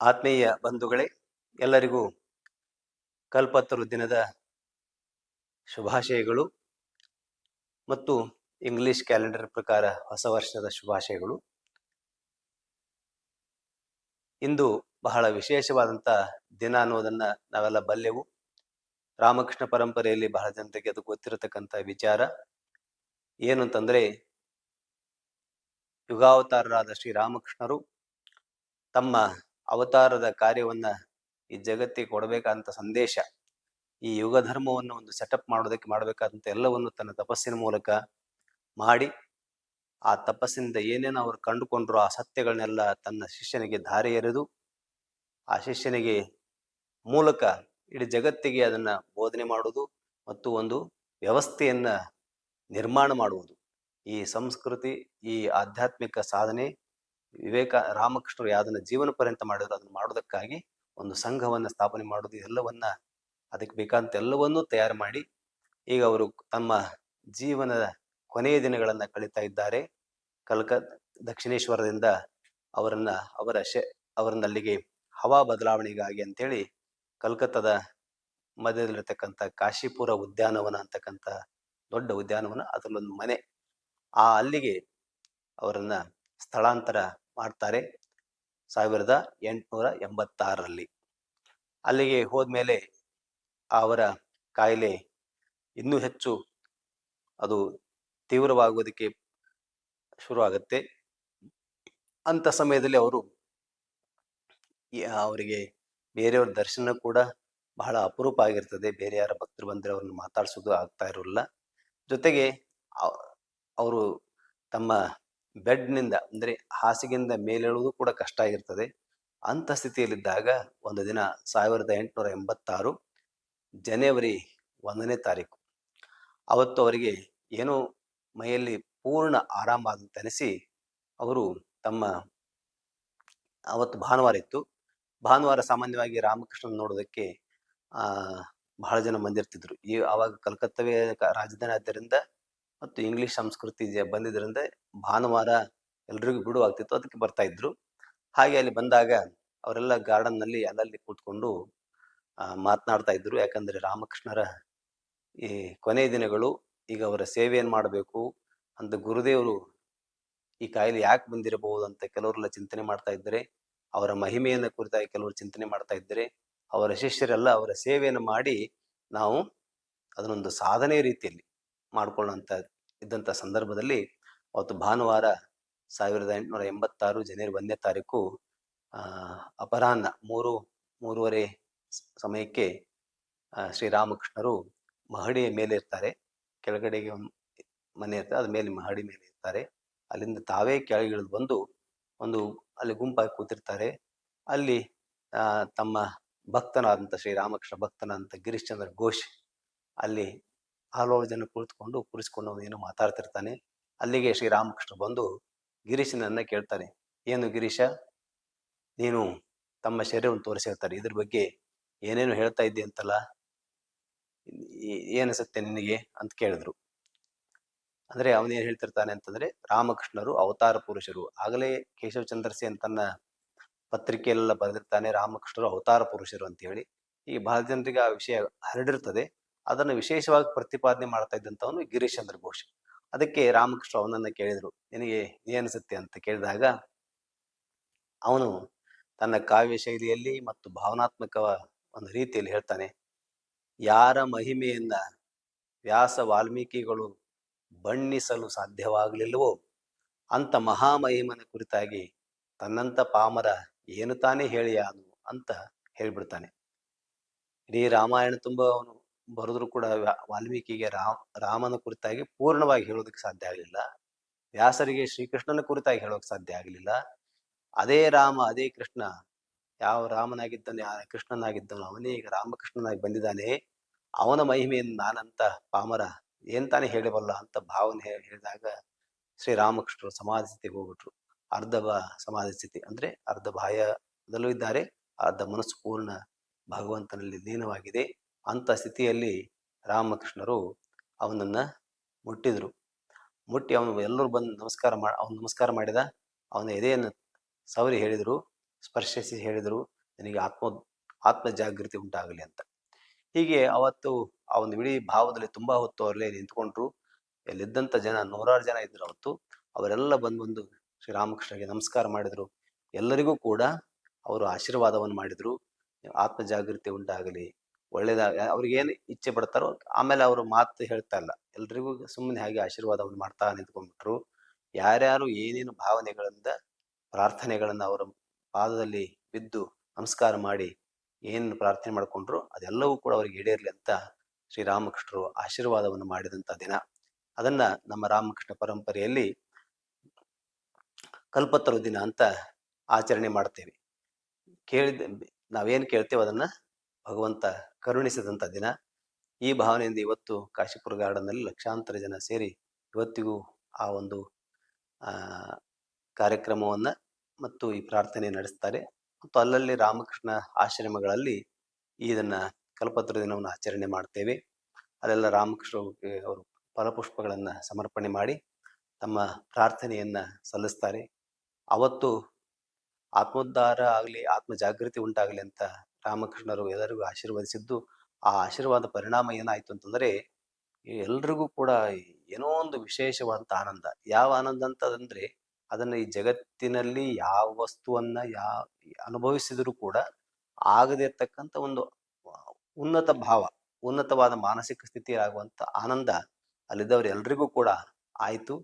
ಆತ್ಮೀಯ ಬಂಧುಗಳೇ, ಎಲ್ಲರಿಗೂ ಕಲ್ಪತ್ತರು ದಿನದ ಶುಭಾಶಯಗಳು ಮತ್ತು ಇಂಗ್ಲಿಷ್ ಕ್ಯಾಲೆಂಡರ್ ಪ್ರಕಾರ ಹೊಸ ವರ್ಷದ ಶುಭಾಶಯಗಳು. ಇಂದು ಬಹಳ ವಿಶೇಷವಾದಂಥ ದಿನ ಅನ್ನೋದನ್ನ ನಾವೆಲ್ಲ ಬಲ್ಲೆವು. ರಾಮಕೃಷ್ಣ ಪರಂಪರೆಯಲ್ಲಿ ಬಹಳ ಜನರಿಗೆ ಅದು ಗೊತ್ತಿರತಕ್ಕಂಥ ವಿಚಾರ. ಏನು ಅಂತಂದ್ರೆ, ಯುಗಾವತಾರರಾದ ಶ್ರೀರಾಮಕೃಷ್ಣರು ತಮ್ಮ ಅವತಾರದ ಕಾರ್ಯವನ್ನ ಈ ಜಗತ್ತಿಗೆ ಕೊಡಬೇಕಂತ ಸಂದೇಶ, ಈ ಯುಗ ಧರ್ಮವನ್ನು ಒಂದು ಸೆಟಪ್ ಮಾಡೋದಕ್ಕೆ ಮಾಡಬೇಕಾದಂತ ಎಲ್ಲವನ್ನು ತನ್ನ ತಪಸ್ಸಿನ ಮೂಲಕ ಮಾಡಿ, ಆ ತಪಸ್ಸಿನಿಂದ ಏನೇನು ಅವರು ಕಂಡುಕೊಂಡ್ರು ಆ ಸತ್ಯಗಳನ್ನೆಲ್ಲ ತನ್ನ ಶಿಷ್ಯನಿಗೆ ಧಾರೆ ಎರೆದು, ಆ ಶಿಷ್ಯನಿಗೆ ಮೂಲಕ ಇಡೀ ಜಗತ್ತಿಗೆ ಅದನ್ನ ಬೋಧನೆ ಮಾಡುವುದು ಮತ್ತು ಒಂದು ವ್ಯವಸ್ಥೆಯನ್ನ ನಿರ್ಮಾಣ ಮಾಡುವುದು. ಈ ಸಂಸ್ಕೃತಿ, ಈ ಆಧ್ಯಾತ್ಮಿಕ ಸಾಧನೆ ವಿವೇಕ ರಾಮಕೃಷ್ಣರು ಯಾವ್ದನ್ನ ಜೀವನ ಪರ್ಯಂತ ಮಾಡಿದ್ರು, ಅದನ್ನ ಮಾಡೋದಕ್ಕಾಗಿ ಒಂದು ಸಂಘವನ್ನ ಸ್ಥಾಪನೆ ಮಾಡೋದು ಎಲ್ಲವನ್ನ ಅದಕ್ಕೆ ಬೇಕಾದಂತ ಎಲ್ಲವನ್ನೂ ತಯಾರು ಮಾಡಿ, ಈಗ ಅವರು ತಮ್ಮ ಜೀವನದ ಕೊನೆಯ ದಿನಗಳನ್ನ ಕಳೀತಾ ಇದ್ದಾರೆ. ಕಲ್ಕ, ದಕ್ಷಿಣೇಶ್ವರದಿಂದ ಅವರನ್ನ, ಅವರ ಶ, ಅವರನ್ನಲ್ಲಿಗೆ ಹವಾ ಬದಲಾವಣೆಗಾಗಿ ಅಂತೇಳಿ ಕಲ್ಕತ್ತಾದ ಮಧ್ಯದಲ್ಲಿರ್ತಕ್ಕಂಥ ಕಾಶಿಪುರ ಉದ್ಯಾನವನ ಅಂತಕ್ಕಂಥ ದೊಡ್ಡ ಉದ್ಯಾನವನ, ಅದರಲ್ಲೊಂದು ಮನೆ. ಆ ಅಲ್ಲಿಗೆ ಅವರನ್ನ ಸ್ಥಳಾಂತರ ಮಾಡ್ತಾರೆ ಸಾವಿರದ ಎಂಟುನೂರ ಎಂಬತ್ತಾರರಲ್ಲಿ. ಅಲ್ಲಿಗೆ ಹೋದ್ಮೇಲೆ ಅವರ ಕಾಯಿಲೆ ಇನ್ನೂ ಹೆಚ್ಚು ಅದು ತೀವ್ರವಾಗುವುದಕ್ಕೆ ಶುರು ಆಗುತ್ತೆ ಅಂತ ಸಮಯದಲ್ಲಿ ಅವರು ಅವರಿಗೆ ಬೇರೆಯವ್ರ ದರ್ಶನ ಕೂಡ ಬಹಳ ಅಪರೂಪ ಆಗಿರ್ತದೆ. ಬೇರೆ ಯಾರ ಭಕ್ತರು ಬಂದರೆ ಅವ್ರನ್ನ ಮಾತಾಡಿಸೋದು ಆಗ್ತಾ ಇರೋಲ್ಲ. ಜೊತೆಗೆ ಅವರು ತಮ್ಮ ಬೆಡ್ನಿಂದ, ಅಂದರೆ ಹಾಸಿಗೆಯಿಂದ ಮೇಲೇಳುವುದು ಕೂಡ ಕಷ್ಟ ಆಗಿರ್ತದೆ. ಅಂತ ಸ್ಥಿತಿಯಲ್ಲಿದ್ದಾಗ ಒಂದು ದಿನ ಸಾವಿರದ ಎಂಟುನೂರ ಎಂಬತ್ತಾರು ಜನವರಿ ಒಂದನೇ ತಾರೀಕು, ಅವತ್ತು ಅವರಿಗೆ ಏನೋ ಮೈಯಲ್ಲಿ ಪೂರ್ಣ ಆರಾಮಾದಂತ ಅನಿಸಿ ಅವರು ತಮ್ಮ ಅವತ್ತು ಭಾನುವಾರ ಇತ್ತು. ಭಾನುವಾರ ಸಾಮಾನ್ಯವಾಗಿ ರಾಮಕೃಷ್ಣನ್ ನೋಡೋದಕ್ಕೆ ಬಹಳ ಜನ ಬಂದಿರ್ತಿದ್ರು ಈ, ಆವಾಗ ಕಲ್ಕತ್ತವೇ ರಾಜಧಾನಿ ಆದ್ದರಿಂದ ಮತ್ತು ಇಂಗ್ಲಿಷ್ ಸಂಸ್ಕೃತಿ ಬಂದಿದ್ದರಿಂದ ಭಾನುವಾರ ಎಲ್ರಿಗೂ ಬಿಡುವಾಗ್ತಿತ್ತು ಅದಕ್ಕೆ ಬರ್ತಾ ಇದ್ರು. ಹಾಗೆ ಅಲ್ಲಿ ಬಂದಾಗ ಅವರೆಲ್ಲ ಗಾರ್ಡನ್ನಲ್ಲಿ ಅಲ್ಲಲ್ಲಿ ಕೂತ್ಕೊಂಡು ಮಾತನಾಡ್ತಾ ಇದ್ರು. ಯಾಕಂದ್ರೆ ರಾಮಕೃಷ್ಣರ ಈ ಕೊನೆಯ ದಿನಗಳು, ಈಗ ಅವರ ಸೇವೆಯನ್ನು ಮಾಡಬೇಕು ಅಂತ ಗುರುದೇವರು ಈ ಕಾಯಿಲೆ ಯಾಕೆ ಬಂದಿರಬಹುದು ಅಂತ ಕೆಲವರೆಲ್ಲ ಚಿಂತನೆ ಮಾಡ್ತಾ ಇದ್ದಾರೆ, ಅವರ ಮಹಿಮೆಯನ್ನು ಕುರಿತಾಗಿ ಕೆಲವರು ಚಿಂತನೆ ಮಾಡ್ತಾ ಇದ್ದಾರೆ, ಅವರ ಶಿಷ್ಯರೆಲ್ಲ ಅವರ ಸೇವೆಯನ್ನು ಮಾಡಿ ನಾವು ಅದನ್ನೊಂದು ಸಾಧನೆ ರೀತಿಯಲ್ಲಿ ಮಾಡ್ಕೊಳ್ಳೋಂತ ಇದ್ದಂಥ ಸಂದರ್ಭದಲ್ಲಿ ಅವತ್ತು ಭಾನುವಾರ ಸಾವಿರದ ಎಂಟುನೂರ ಎಂಬತ್ತಾರು ಜನವರಿ ಒಂದನೇ ತಾರೀಕು ಅಪರಾಹ್ನ ಮೂರು, ಮೂರುವರೆ ಸಮಯಕ್ಕೆ ಶ್ರೀರಾಮಕೃಷ್ಣರು ಮಹಡಿಯ ಮೇಲೆ ಇರ್ತಾರೆ. ಕೆಳಗಡೆಗೆ ಮನೆ ಇರ್ತದೆ ಅದ ಮೇಲೆ ಮಹಡಿ ಮೇಲೆ ಇರ್ತಾರೆ. ಅಲ್ಲಿಂದ ತಾವೇ ಕೆಳಗಿಳಿದು ಬಂದು ಒಂದು, ಅಲ್ಲಿ ಗುಂಪಾಗಿ ಕೂತಿರ್ತಾರೆ. ಅಲ್ಲಿ ತಮ್ಮ ಭಕ್ತನಾದಂಥ ಶ್ರೀರಾಮಕೃಷ್ಣ ಭಕ್ತನಾದಂಥ ಗಿರೀಶ್ಚಂದ್ರ ಘೋಷ್ ಅಲ್ಲಿ ಹಲವಾರು ಜನ ಕುಳಿತುಕೊಂಡು ಕೂರಿಸ್ಕೊಂಡು ಮಾತಾಡ್ತಿರ್ತಾನೆ? ಅಲ್ಲಿಗೆ ಶ್ರೀರಾಮಕೃಷ್ಣ ಬಂದು ಗಿರೀಶನನ್ನ ಕೇಳ್ತಾನೆ ಏನು ಗಿರೀಶ? ನೀನು ತಮ್ಮ ಶರೀರವನ್ನು ತೋರಿಸಿರ್ತಾರೆ ಇದ್ರ ಬಗ್ಗೆ ಏನೇನು ಹೇಳ್ತಾ ಇದ್ದೆ ಅಂತಲ್ಲ? ಏನಿಸುತ್ತೆ ನಿನಗೆ? ಅಂತ ಕೇಳಿದ್ರು. ಅಂದ್ರೆ ಅವನೇನ್ ಹೇಳ್ತಿರ್ತಾನೆ ಅಂತಂದ್ರೆ, ರಾಮಕೃಷ್ಣರು ಅವತಾರ ಪುರುಷರು. ಆಗಲೇ ಕೇಶವಚಂದ್ರ ಸೇನ್ ತನ್ನ ಪತ್ರಿಕೆಯಲ್ಲೆಲ್ಲ ಬರೆದಿರ್ತಾನೆ, ರಾಮಕೃಷ್ಣರು ಅವತಾರ ಪುರುಷರು ಅಂತ ಹೇಳಿ. ಈ ಬಹಳ ಜನರಿಗೆ ಆ ವಿಷಯ ಹರಡಿರ್ತದೆ. ಅದನ್ನು ವಿಶೇಷವಾಗಿ ಪ್ರತಿಪಾದನೆ ಮಾಡ್ತಾ ಇದ್ದಂಥವನು ಗಿರೀಶ್ ಚಂದ್ರ ಘೋಷ್. ಅದಕ್ಕೆ ರಾಮಕೃಷ್ಣ ಅವನನ್ನ ಕೇಳಿದ್ರು, ನಿನಗೆ ಏನಿಸುತ್ತೆ ಅಂತ ಕೇಳಿದಾಗ, ಅವನು ತನ್ನ ಕಾವ್ಯ ಶೈಲಿಯಲ್ಲಿ ಮತ್ತು ಭಾವನಾತ್ಮಕ ಒಂದು ರೀತಿಯಲ್ಲಿ ಹೇಳ್ತಾನೆ, ಯಾರ ಮಹಿಮೆಯನ್ನ ವ್ಯಾಸ ವಾಲ್ಮೀಕಿಗಳು ಬಣ್ಣಿಸಲು ಸಾಧ್ಯವಾಗಲಿಲ್ಲವೋ ಅಂತ ಮಹಾಮಹಿಮನ ಕುರಿತಾಗಿ ತನ್ನಂತ ಪಾಮರ ಏನು ತಾನೇ ಹೇಳಿಯಾನು ಅಂತ ಹೇಳ್ಬಿಡ್ತಾನೆ. ಇಡೀ ರಾಮಾಯಣ ತುಂಬ ಅವನು ಬರೆದ್ರು ಕೂಡ ವಾಲ್ಮೀಕಿಗೆ ರಾಮ್, ರಾಮನ ಕುರಿತಾಗಿ ಪೂರ್ಣವಾಗಿ ಹೇಳೋದಕ್ಕೆ ಸಾಧ್ಯ ಆಗಲಿಲ್ಲ. ವ್ಯಾಸರಿಗೆ ಶ್ರೀಕೃಷ್ಣನ ಕುರಿತಾಗಿ ಹೇಳೋಕೆ ಸಾಧ್ಯ ಆಗಲಿಲ್ಲ. ಅದೇ ರಾಮ, ಅದೇ ಕೃಷ್ಣ, ಯಾವ ರಾಮನಾಗಿದ್ದಾನೆ ಯಾವ ಕೃಷ್ಣನಾಗಿದ್ದನು ಅವನೇ, ಈಗ ರಾಮಕೃಷ್ಣನಾಗಿ ಬಂದಿದ್ದಾನೆ. ಅವನ ಮಹಿಮೆಯನ್ನು ನಾನಂತ ಪಾಮರ ಏನ್ ತಾನೇ ಹೇಳಬಲ್ಲ ಅಂತ ಭಾವನೆ ಹೇಳಿದಾಗ ಶ್ರೀರಾಮಕೃಷ್ಣರು ಸಮಾಧಿ ಸ್ಥಿತಿಗೆ ಹೋಗ್ಬಿಟ್ರು. ಅರ್ಧ ಸಮಾಧಿ ಸ್ಥಿತಿ ಅಂದ್ರೆ ಅರ್ಧ ಬಾಹ್ಯದಲ್ಲೂ ಇದ್ದಾರೆ ಅರ್ಧ ಮನಸ್ಸು ಪೂರ್ಣ ಭಗವಂತನಲ್ಲಿ ಲೀನವಾಗಿದೆ. ಅಂತ ಸ್ಥಿತಿಯಲ್ಲಿ ರಾಮಕೃಷ್ಣರು ಅವನನ್ನು ಮುಟ್ಟಿದರು. ಮುಟ್ಟಿ ಅವನು ಎಲ್ಲರೂ ಬಂದು ನಮಸ್ಕಾರ ಮಾ, ಅವನು ನಮಸ್ಕಾರ ಮಾಡಿದ, ಅವನ ಎದೆಯನ್ನು ಸವರಿ ಹೇಳಿದರು, ಸ್ಪರ್ಶಿಸಿ ಹೇಳಿದರು, ನನಗೆ ಆತ್ಮ ಆತ್ಮ ಜಾಗೃತಿ ಉಂಟಾಗಲಿ ಅಂತ. ಹೀಗೆ ಅವತ್ತು ಆ ಒಂದು ಇಡೀ ಭಾವದಲ್ಲಿ ತುಂಬ ಹೊತ್ತು ಅವರಲ್ಲೇ ನಿಂತ್ಕೊಂಡ್ರು. ಎಲ್ಲಿದ್ದಂಥ ಜನ, ನೂರಾರು ಜನ ಇದ್ದರು ಅವತ್ತು. ಅವರೆಲ್ಲ ಬಂದು ಬಂದು ಶ್ರೀರಾಮಕೃಷ್ಣಗೆ ನಮಸ್ಕಾರ ಮಾಡಿದರು. ಎಲ್ಲರಿಗೂ ಕೂಡ ಅವರು ಆಶೀರ್ವಾದವನ್ನು ಮಾಡಿದರು. ಆತ್ಮ ಜಾಗೃತಿ ಉಂಟಾಗಲಿ ಒಳ್ಳೇದಾಗ ಅವ್ರಿಗೆ ಏನು ಇಚ್ಛೆ ಪಡ್ತಾರೋ ಆಮೇಲೆ ಅವರು ಮಾತು ಹೇಳ್ತಾ ಇಲ್ಲ. ಎಲ್ರಿಗೂ ಸುಮ್ಮನೆ ಹಾಗೆ ಆಶೀರ್ವಾದವನ್ನು ಮಾಡ್ತಾ ನಿಂತ್ಕೊಂಡ್ಬಿಟ್ರು. ಯಾರ್ಯಾರು ಏನೇನು ಭಾವನೆಗಳಿಂದ ಪ್ರಾರ್ಥನೆಗಳನ್ನ ಅವರ ಪಾದದಲ್ಲಿ ಬಿದ್ದು ನಮಸ್ಕಾರ ಮಾಡಿ ಏನು ಪ್ರಾರ್ಥನೆ ಮಾಡ್ಕೊಂಡ್ರು ಅದೆಲ್ಲವೂ ಕೂಡ ಅವ್ರಿಗೆ ಈಡೇರ್ಲಿ ಅಂತ ಶ್ರೀರಾಮಕೃಷ್ಣರು ಆಶೀರ್ವಾದವನ್ನು ಮಾಡಿದಂಥ ದಿನ. ಅದನ್ನ ನಮ್ಮ ರಾಮಕೃಷ್ಣ ಪರಂಪರೆಯಲ್ಲಿ ಕಲ್ಪತರು ದಿನ ಅಂತ ಆಚರಣೆ ಮಾಡ್ತೇವೆ. ಕೇಳಿದ ನಾವೇನು ಕೇಳ್ತೇವೆ ಅದನ್ನ ಭಗವಂತ ಕರುಣಿಸಿದಂಥ ದಿನ. ಈ ಭಾವನೆಯಿಂದ ಇವತ್ತು ಕಾಶಿಪುರ ಗಾರ್ಡನ್ನಲ್ಲಿ ಲಕ್ಷಾಂತರ ಜನ ಸೇರಿ ಇವತ್ತಿಗೂ ಆ ಒಂದು ಕಾರ್ಯಕ್ರಮವನ್ನು ಮತ್ತು ಈ ಪ್ರಾರ್ಥನೆ ನಡೆಸ್ತಾರೆ. ಮತ್ತು ಅಲ್ಲಲ್ಲಿ ರಾಮಕೃಷ್ಣ ಆಶ್ರಮಗಳಲ್ಲಿ ಇದನ್ನು ಕಲ್ಪತ್ರ ದಿನವನ್ನು ಆಚರಣೆ ಮಾಡ್ತೇವೆ. ಅಲ್ಲೆಲ್ಲ ರಾಮಕೃಷ್ಣ ಅವರು ಫಲಪುಷ್ಪಗಳನ್ನು ಸಮರ್ಪಣೆ ಮಾಡಿ ತಮ್ಮ ಪ್ರಾರ್ಥನೆಯನ್ನು ಸಲ್ಲಿಸ್ತಾರೆ. ಅವತ್ತು ಆತ್ಮೋದ್ಧಾರ ಆಗಲಿ, ಆತ್ಮ ಜಾಗೃತಿ ಉಂಟಾಗಲಿ ಅಂತ ರಾಮಕೃಷ್ಣರು ಎಲ್ಲರಿಗೂ ಆಶೀರ್ವದಿಸಿದ್ದು, ಆ ಆಶೀರ್ವಾದ ಪರಿಣಾಮ ಏನಾಯ್ತು ಅಂತಂದ್ರೆ, ಎಲ್ರಿಗೂ ಕೂಡ ಏನೋ ಒಂದು ವಿಶೇಷವಾದಂಥ ಆನಂದ. ಯಾವ ಆನಂದ ಅಂತಂದ್ರೆ, ಅದನ್ನ ಈ ಜಗತ್ತಿನಲ್ಲಿ ಯಾವ ವಸ್ತುವನ್ನ ಯಾ ಅನುಭವಿಸಿದರೂ ಕೂಡ ಆಗದೇ ಇರ್ತಕ್ಕಂಥ ಒಂದು ಉನ್ನತ ಭಾವ, ಉನ್ನತವಾದ ಮಾನಸಿಕ ಸ್ಥಿತಿಯಾಗುವಂಥ ಆನಂದ ಅಲ್ಲಿದ್ದವ್ರು ಎಲ್ರಿಗೂ ಕೂಡ ಆಯಿತು.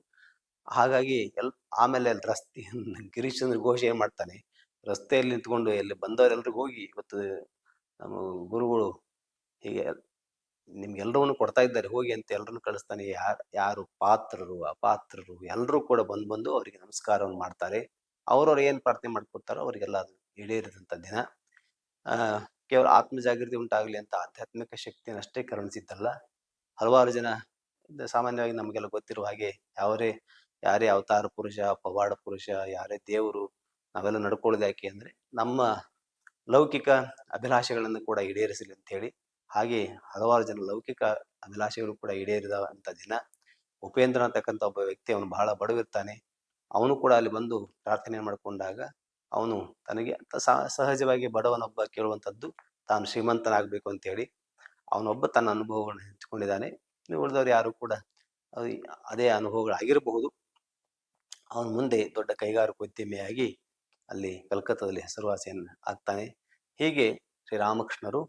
ಹಾಗಾಗಿ ಎಲ್, ಆಮೇಲೆ ರಸ್ತೆ ಗಿರೀಶ್ ಚಂದ್ರ ಘೋಷ್ ಏನ್ ಮಾಡ್ತಾನೆ ರಸ್ತೆಯಲ್ಲಿ ನಿಂತ್ಕೊಂಡು ಎಲ್ಲಿ ಬಂದವರೆಲ್ಲರಿಗೂ ಹೋಗಿ ಇವತ್ತು ನಮ್ಮ ಗುರುಗಳು ಹೀಗೆ ನಿಮ್ಗೆಲ್ಲರನ್ನು ಕೊಡ್ತಾ ಇದ್ದಾರೆ, ಹೋಗಿ ಅಂತ ಎಲ್ಲರನ್ನು ಕಳಿಸ್ತಾನೆ. ಯಾರು ಯಾರು ಪಾತ್ರರು, ಅಪಾತ್ರರು ಎಲ್ಲರೂ ಕೂಡ ಬಂದು ಬಂದು ಅವರಿಗೆ ನಮಸ್ಕಾರವನ್ನು ಮಾಡ್ತಾರೆ. ಅವ್ರವ್ರು ಏನು ಪ್ರಾರ್ಥನೆ ಮಾಡ್ಕೊಡ್ತಾರೋ ಅವರಿಗೆಲ್ಲ ಅದು ಈಡೇರಿದಂಥ ದಿನ. ಕೇವಲ ಆತ್ಮ ಜಾಗೃತಿ ಉಂಟಾಗಲಿ ಅಂತ ಆಧ್ಯಾತ್ಮಿಕ ಶಕ್ತಿಯನ್ನು ಅಷ್ಟೇ ಕರುಣಿಸಿದ್ದಲ್ಲ. ಹಲವಾರು ಜನ ಸಾಮಾನ್ಯವಾಗಿ ನಮಗೆಲ್ಲ ಗೊತ್ತಿರುವ ಹಾಗೆ, ಯಾವರೇ, ಯಾರೇ ಅವತಾರ ಪುರುಷ, ಪವಾಡ ಪುರುಷ, ಯಾರೇ ದೇವರು ನಾವೆಲ್ಲ ನಡ್ಕೊಳ್ಳೋದು ಯಾಕೆ ಅಂದರೆ ನಮ್ಮ ಲೌಕಿಕ ಅಭಿಲಾಷೆಗಳನ್ನು ಕೂಡ ಈಡೇರಿಸಲಿ ಅಂತ ಹೇಳಿ. ಹಾಗೆ ಹಲವಾರು ಜನ ಲೌಕಿಕ ಅಭಿಲಾಷೆಗಳು ಕೂಡ ಈಡೇರಿದ ಅಂತ ದಿನ. ಉಪೇಂದ್ರ ಅಂತಕ್ಕಂಥ ಒಬ್ಬ ವ್ಯಕ್ತಿ ಅವನು ಬಹಳ ಬಡವಿರ್ತಾನೆ. ಅವನು ಕೂಡ ಅಲ್ಲಿ ಬಂದು ಪ್ರಾರ್ಥನೆ ಮಾಡಿಕೊಂಡಾಗ ಅವನು ತನಗೆ ಸಹಜವಾಗಿ ಬಡವನೊಬ್ಬ ಕೇಳುವಂಥದ್ದು ತಾನು ಶ್ರೀಮಂತನಾಗಬೇಕು ಅಂತ ಹೇಳಿ ಅವನೊಬ್ಬ ತನ್ನ ಅನುಭವಗಳನ್ನು ಹಂಚಿಕೊಂಡಿದ್ದಾನೆ. ಇನ್ನು ಉಳಿದವರು ಯಾರು ಕೂಡ ಅದೇ ಅನುಭವಗಳಾಗಿರಬಹುದು. ಅವನು ಮುಂದೆ ದೊಡ್ಡ ಕೈಗಾರಿಕೋದ್ಯಮಿಯಾಗಿ ಅಲ್ಲಿ ಕಲ್ಕತ್ತಾದಲ್ಲಿ ಹೆಸರುವಾಸಿಯನ್ನು ಆಗ್ತಾನೆ. ಹೀಗೆ ಶ್ರೀರಾಮಕೃಷ್ಣರು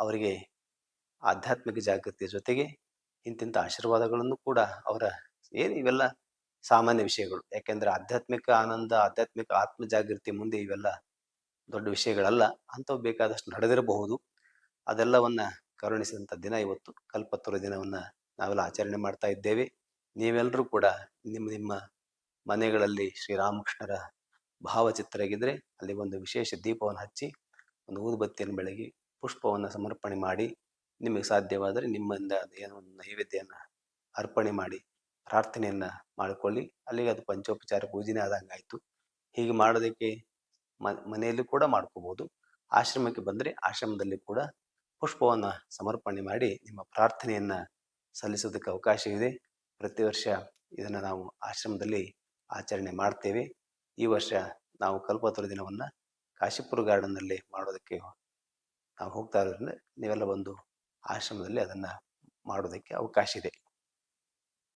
ಅವರಿಗೆ ಆಧ್ಯಾತ್ಮಿಕ ಜಾಗೃತಿಯ ಜೊತೆಗೆ ಇಂತಿಂಥ ಆಶೀರ್ವಾದಗಳನ್ನು ಕೂಡ ಅವರ ಏನು ಇವೆಲ್ಲ ಸಾಮಾನ್ಯ ವಿಷಯಗಳು. ಯಾಕೆಂದ್ರೆ ಆಧ್ಯಾತ್ಮಿಕ ಆನಂದ, ಆಧ್ಯಾತ್ಮಿಕ ಆತ್ಮ ಜಾಗೃತಿ ಮುಂದೆ ಇವೆಲ್ಲ ದೊಡ್ಡ ವಿಷಯಗಳಲ್ಲ. ಅಂಥವು ಬೇಕಾದಷ್ಟು ನಡೆದಿರಬಹುದು. ಅದೆಲ್ಲವನ್ನ ಕರುಣಿಸಿದಂಥ ದಿನ ಇವತ್ತು. ಕಲ್ಪತ್ತೂರು ದಿನವನ್ನ ನಾವೆಲ್ಲ ಆಚರಣೆ ಮಾಡ್ತಾ ಇದ್ದೇವೆ. ನೀವೆಲ್ಲರೂ ಕೂಡ ನಿಮ್ಮ ನಿಮ್ಮ ಮನೆಗಳಲ್ಲಿ ಶ್ರೀರಾಮಕೃಷ್ಣರ ಭಾವಚಿತ್ರ ಇದ್ರೆ ಅಲ್ಲಿ ಒಂದು ವಿಶೇಷ ದೀಪವನ್ನು ಹಚ್ಚಿ, ಒಂದು ಊದುಬತ್ತಿಯನ್ನು ಬೆಳಗಿ, ಪುಷ್ಪವನ್ನು ಸಮರ್ಪಣೆ ಮಾಡಿ, ನಿಮಗೆ ಸಾಧ್ಯವಾದರೆ ನಿಮ್ಮಿಂದ ಏನೋ ಒಂದು ನೈವೇದ್ಯನ ಅರ್ಪಣೆ ಮಾಡಿ, ಪ್ರಾರ್ಥನೆಯನ್ನು ಮಾಡಿಕೊಳ್ಳಿ. ಅಲ್ಲಿಗೆ ಅದು ಪಂಚೋಪಚಾರ ಪೂಜೆನೇ ಆದಂಗಾಯ್ತು ಹೀಗೆ ಮಾಡೋದಕ್ಕೆ ಮನೆಯಲ್ಲೂ ಕೂಡ ಮಾಡ್ಕೋಬೋದು. ಆಶ್ರಮಕ್ಕೆ ಬಂದರೆ ಆಶ್ರಮದಲ್ಲಿ ಕೂಡ ಪುಷ್ಪವನ್ನು ಸಮರ್ಪಣೆ ಮಾಡಿ ನಿಮ್ಮ ಪ್ರಾರ್ಥನೆಯನ್ನು ಸಲ್ಲಿಸೋದಕ್ಕೆ ಅವಕಾಶವಿದೆ ಪ್ರತಿ ವರ್ಷ ಇದನ್ನು ನಾವು ಆಶ್ರಮದಲ್ಲಿ ಆಚರಣೆ ಮಾಡ್ತೇವೆ. ಈ ವರ್ಷ ನಾವು ಕಲ್ಪತರು ದಿನವನ್ನು ಕಾಶಿಪುರ ಗಾರ್ಡನ್ನಲ್ಲಿ ಮಾಡೋದಕ್ಕೆ ನಾವು ಹೋಗ್ತಾ ಇರೋದ್ರಿಂದ ನೀವೆಲ್ಲ ಬಂದು ಆಶ್ರಮದಲ್ಲಿ ಅದನ್ನು ಮಾಡೋದಕ್ಕೆ ಅವಕಾಶ ಇದೆ.